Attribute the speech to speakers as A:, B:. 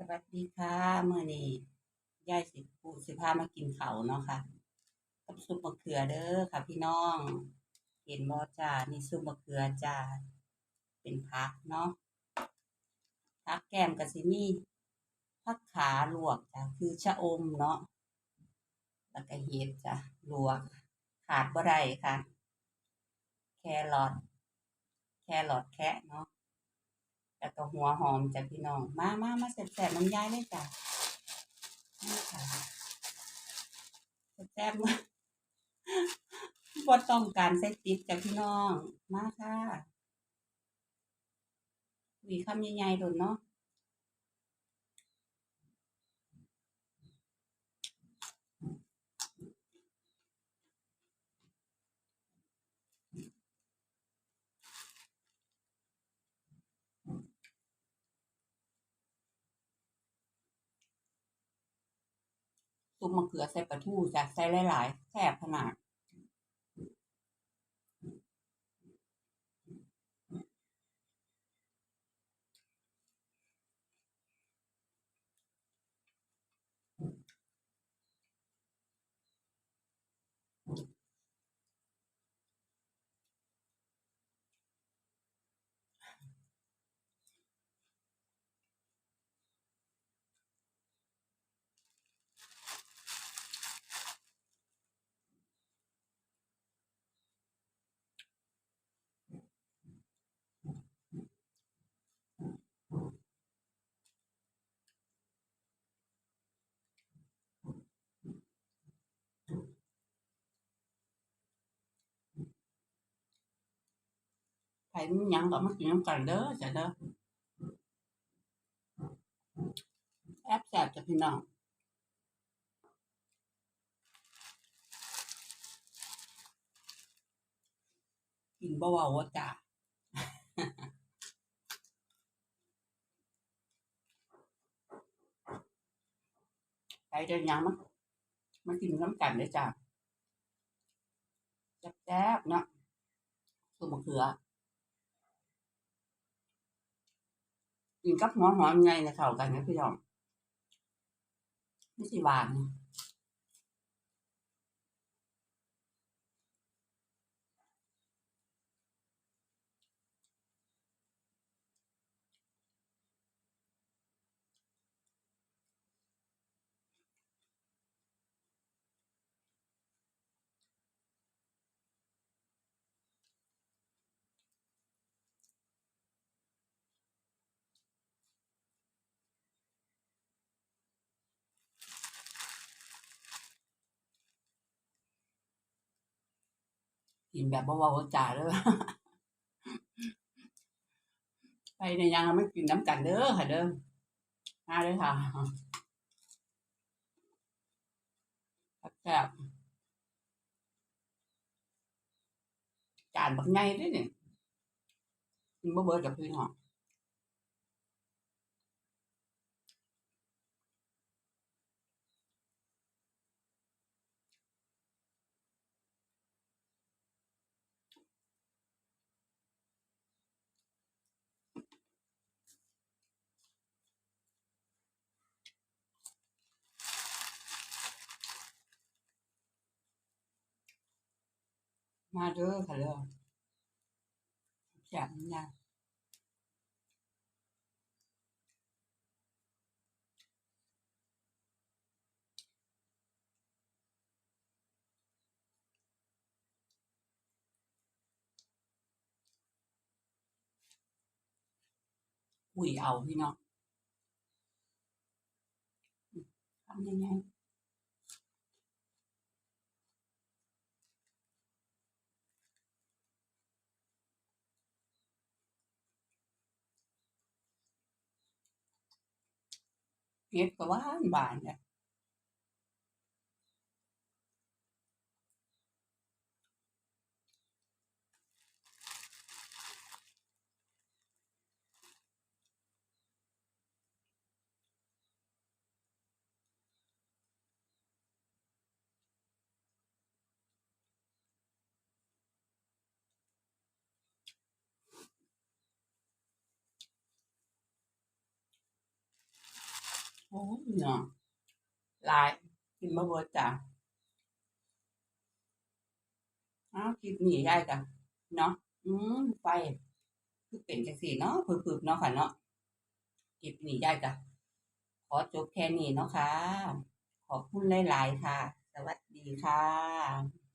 A: สวัสดีค่ะเมื้อนี้ยายสิปูสิพามากินเขาเนาะค่ะกับซุปมะเขือเด้อค่ะ พี่น้อง เห็นบ่จ้านี่ซุปมะเขือจ้าเป็นผักเนาะผักแก้มก็สิมี่ผักขาลวกจ้ะคือชะอมเนาะแล้วก็เห็ดจ้ะลวก ขาดบ่ได้ค่ะ แครอทแครอทแคะเนาะ แล้วก็หัวหอมจากพี่น้อง มามามาแสบๆน้ำยายเลยจ้ะนี่ค่ะแซ่บมากบดต้องการใส่ติ๊บจากพี่น้อง มาค่ะหวีคำใหญ่ๆโดนเนาะ ซุปมะเขือใส่ปลาทูจ้ะใส่หลายๆแซ่บขนาด ไมีหยังก็มากินน้ำกันเด้อจ้ะเด้อแอบแซ่บจ้ะพี่น้องกินเว้าว่าจ้ะไปเดินยังมามากินน้ำกันเลยจ้ะแซ่บๆเนาะซุปมะเขือ กินกับหัวหอมไงนะเข้ากันนะพี่น้องไม่สิหวาน กินแบบบ่เบาวจ่าเด้อไปในยังไม่กินน้ำกันเด้อค่ะเด้อมาเลยค่ะแบบๆจานบักไงด้วยเนี่ยกินบ่เบิดกับพี่น้อง มาเด้อค่ะเด้อแซ่บๆนะคุยเอาพี่น้องทำยังไง เก็บก็หวานบานเนี่ย เนาะลายกินบ่เบิดจ้ะอ้าวคลิปนี้ยายก็เนาะอืมไฟคือเป็นจังสีเนาะผึบๆเนาะค่ะเนาะคลิปนี้ยายก็ขอจบแค่นี้เนาะค่ะ ขอบคุณหลาย ๆ ค่ะ สวัสดีค่ะ